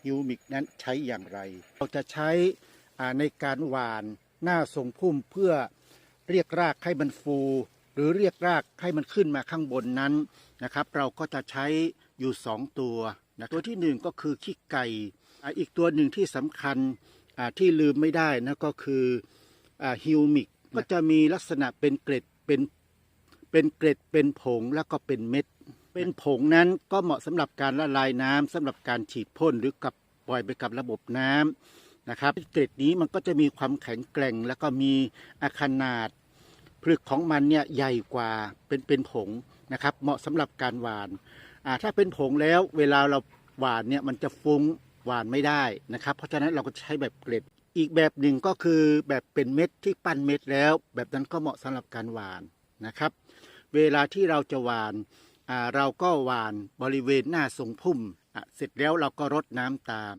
ฮิวมิกนั้นใช้อย่างไร เราจะใช้อ่าในการหว่านหน้าทรงพุ่มเพื่อเรียกรากให้มันฟู หรือเรียกรากให้มันขึ้นมาข้างบนนั้นนะครับ เราก็จะใช้อยู่ 2 ตัวนะตัวที่หนึ่งก็คือขี้ไก่อ่าอีกตัวหนึ่งที่สำคัญอ่าที่ลืมไม่ได้นะก็คือฮิวมิกก็จะมีลักษณะเป็นเกล็ดเป็นเป็นเกล็ดเป็นผงแล้วก็เป็นเม็ด เป็นผงนั้นก็เหมาะสำหรับการละลายน้ำสำหรับการฉีดพ่นหรือกับปล่อยไปกับระบบน้ำนะครับเกล็ดนี้มันก็จะมีความแข็งแกร่ง แล้วก็มีอาขนาดผลึกของมันเนี่ยใหญ่กว่าเป็นเป็นผงนะครับ เหมาะสำหรับการหวานถ้าเป็นผงแล้วเวลาเราหวานเนี่ยมันจะฟุ้งหวานไม่ได้นะครับ เพราะฉะนั้นเราก็ใช้แบบเกล็ดอีกแบบหนึ่งก็คือแบบเป็นเม็ดที่ปั้นเม็ดแล้ว แบบนั้นก็เหมาะสำหรับการหวานนะครับ เวลาที่เราจะหวาน เราก็หวานบริเวณหน้าทรงพุ่มอะเสร็จแล้วเราก็รดน้ำตาม